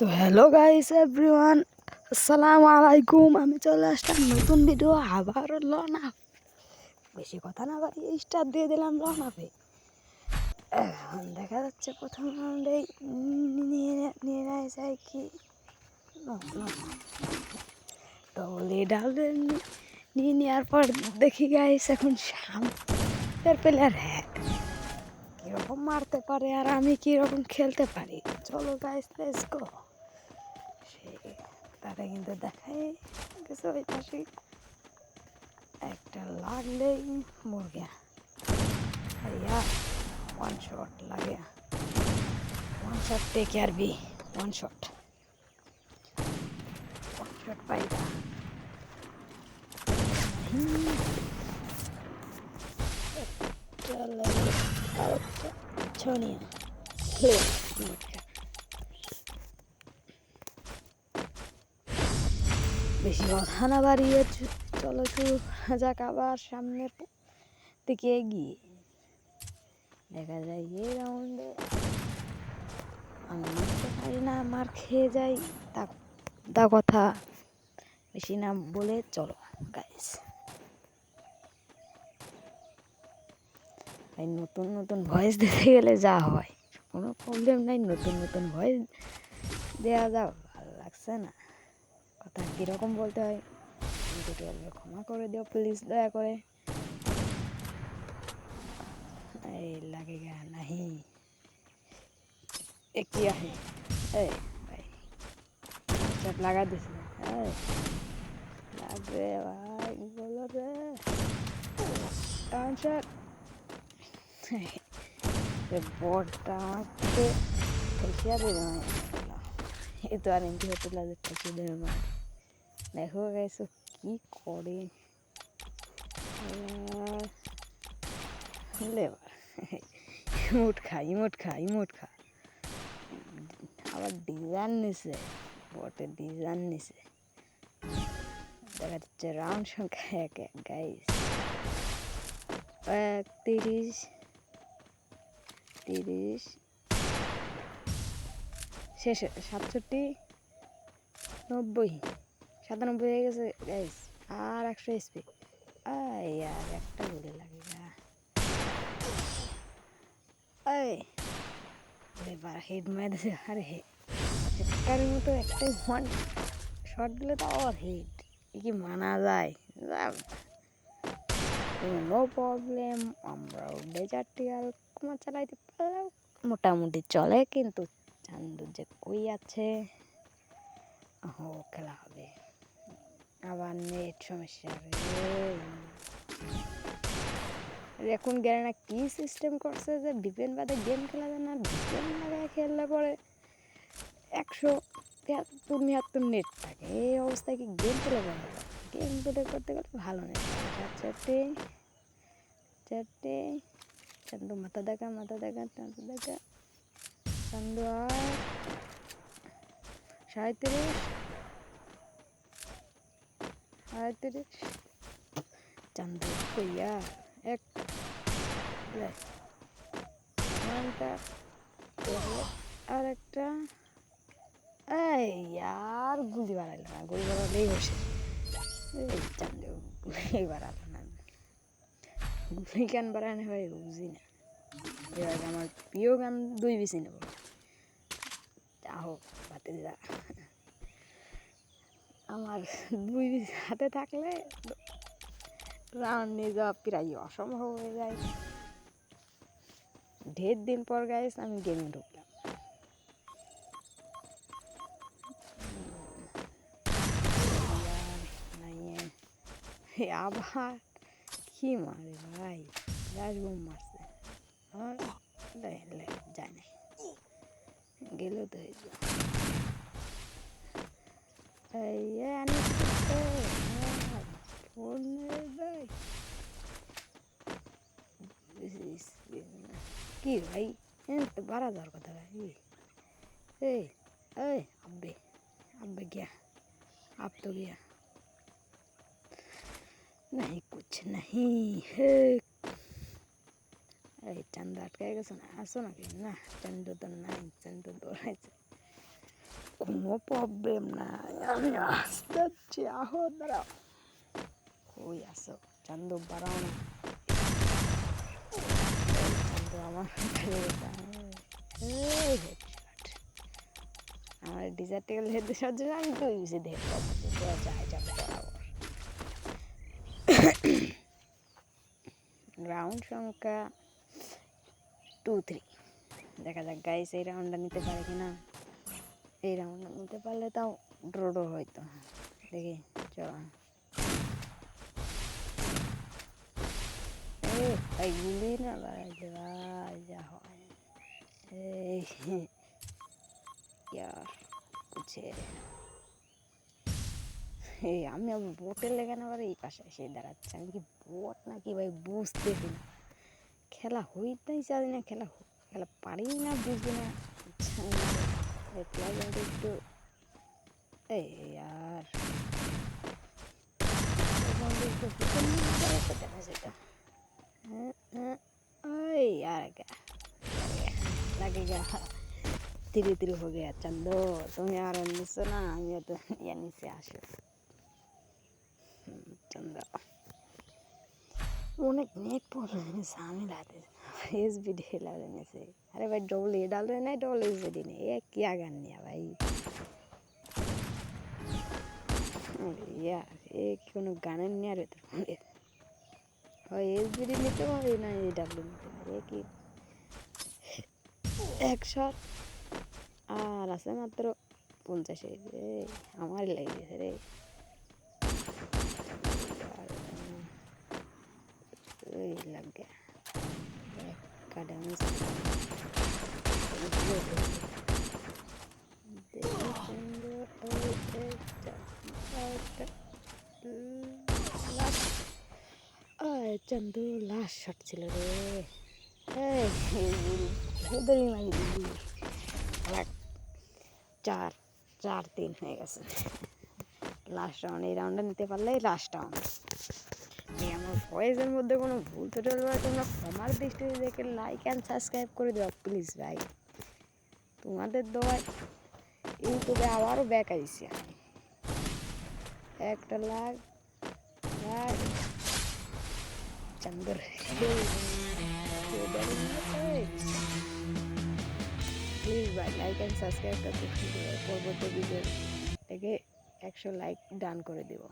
তো hello guys everyone আসসালামু আলাইকুম। আমি চলে আসলাম নতুন ভিডিও আবার লন আপ বেশি কথা না বাড়ি স্টার দিয়ে দিলাম লন আপে এখন দেখা যাচ্ছে প্রথম রাউন্ডে নিয়ে নিয়ে নেয় যায় কি? ডবল এ ডাবল নিয়ে নেওয়ার পর দেখি গাইস এখন সামনের প্লেয়ার হ্যাঁ কীরকম মারতে পারে আর আমি কীরকম খেলতে পারি চলো গাইস লেটস গো সেই তারা কিন্তু দেখাই গেছে ওই পাশে একটা লাগলেই মুরগা ইয়া ওয়ান শট লাগে ওয়ান শট টেক আর বি ওয়ান শট ওয়ান শট পাইবা চলো ছনিয়া বেশি কথা না বাড়িয়ে চলো শুরু যাক আবার সামনের দিকে এগিয়ে। দেখা যায় এই রাউন্ডে। আমি মারতে পারি না, মার খেয়ে যাই। তা তা কথা। বেশি না বলে চলো গাইস এই নতুন নতুন ভয়েস দিতে গেলে যা হয়, কোনো প্রবলেম নাই, নতুন নতুন ভয়েস দেওয়া যা ভালো লাগছে না। কথা কীরকম বলতে হয় ক্ষমা করে দিও প্লিজ দয়া করে। এই লাগেগা নাহি। এ আছে এই, ভাই সব লাগা দিস লাগবে, ভাই বলো রে বড়টা আমাকে পয়সা দেবে এ তো আর এমনি হতে লাগে পয়সা দেবে না দেখো গেছো কি করে ইমোট খা ইমোট খা ইমোট খা আবার ডিজাইন নিছে বটে ডিজাইন নিছে দেখা যাচ্ছে রাউন্ড সংখ্যা এক এক গাইস এক তিরিশ তিরিশ। শেষে সাতষট্টি, নব্বই। সাতানব্বই হয়ে গেছে গাইস আর একশো এসপি আই আর একটা গুলি লাগে এবার হেড মেরেছে আরে হে। মতো একটাই ওয়ান শট দিলে তো আর হেড এ কি মানা যায়? নো প্রবলেম আমরা উঠে চারটি আর কুমার চালাইতে পারলেও মোটামুটি চলে কিন্তু চান্দু যে কই আছে? ও খেলা হবে। আবার নেট সমস্যা এখন গেলে না কি সিস্টেম করছে যে ডিপেন্ড বাদে গেম খেলা যায় না ডিপেন্ড লাগায় খেললে পরে একশো তিয়াত্তর মিয়াত্তর নেট থাকে। এই অবস্থায় কি গেম খেলে যায়? গেম প্লে করতে গেলে ভালো নেট চারটে চারটে চান্দু মাথা দেখা মাথা দেখা চান্দু দেখা চান্দু আর সাঁত্রিশ সাঁত্রিশ চান্দু কইয়া এক আর একটা এই আর গুলি বাড়াইলো না গুলি বাড়ালেই বসে এই চান্দু গুলি বাড়ালো না গুলি গান বাড়ানো হয় বুঝি না। এবার আমার প্রিয় গান দুই বেশি নেব। যা হোক বাতে যা। আমার দুই হাতে থাকলে রাউন্ড নিয়ে যাওয়া প্রায় অসম্ভব হয়ে যায়। ঢের দিন পর গাইস আমি গেমে ঢুকলাম। আবার কি মারে ভাই গ্যাস বোম মারছে আমার লে যায় না গেলেও তো হয়ে যাবে এই আনি ফোন ভাই কি ভাই তো বাড়া যাওয়ার কথা ভাই এই এই আব্বে আব্বে গিয়া आप तो गया नहीं कुछ नहीं है এই চান্দা আটকে গেছে না আসো নাকি না চান্দু তো নাই চান্দু দৌড়াইছে কোনো প্রবলেম নাই আমি আসতে যাচ্ছি আহো দাঁড়াও কই আসো চান্দু বাড়াও না চান্দু আমার এই headshot। আমার ডিজার্টিক্যাল হেড দেওয়ার জন্য আমি দুই বেশি ধের পাচ্ছি যাই যাব বরাবর রাউন্ড সংখ্যা টু থ্রি দেখা যাক গাইস এই রাউন্ডটা নিতে পারে কি না এই রাউন্ডটা নিতে পারলে তাও ড্র ড্র হয়তো। দেখি, চলো। ভাই গুলি না বাড়াইতে ভাই, যা হয়। এই ইয়ার কুছে এই আমি আবার বোটের লেগে না আবার এই পাশে এসে দাঁড়াচ্ছে আমি কি বোট নাকি ভাই বুঝতেছি না খেলা হইতেই চাই না খেলা হ- খেলা পারি না বুঝবি না আচ্ছা, দেখলাম কিন্তু একটু এই আর ओए यार क्या लगेगा धीरे धीरे हो गया चंदो तुम यार নিছো না আমিও তো ইয়ে নিচে আসো তোমরা অনেক নেট প্রবলেম ঝামেলা হাতে এস বি ঢেলা এনেছে আরে ভাই ডবল এ ডাল নেই ডবল এস বিডি নেই। এ কি আগান নিয়া ভাই? ইয়ার এ কোনো গানের নেওয়ার ভেতরে ওই এস বিডি নিতে পারে না এ ডাব্লিউ নিতে পারে এ কি? একশো আর আছে মাত্র পঞ্চাশে। আমার লেগে গেছে রে। ওই লাগে। চন্দু লাস্ট শট ছিল রে চার চার, তিন হয়ে গেছে। লাস্ট রাউন্ড এই রাউন্ডটা নিতে পারলেই লাস্ট রাউন্ড ভয়েসের মধ্যে কোনো ভুল তো হয় তোমরা ক্ষমার দৃষ্টিতে দেখে লাইক অ্যান্ড সাবস্ক্রাইব করে দেওয়া প্লিজ ভাই। তোমাদের দোয়ায় ইউটিউবে আবারও ব্যাক আইছি আমি। একটা লাখ চন্দর। প্লিজ ভাই লাইক অ্যান্ড সাবস্ক্রাইব করতে পরবর্তী ভিডিও থেকে একশো লাইক ডান করে দেবো।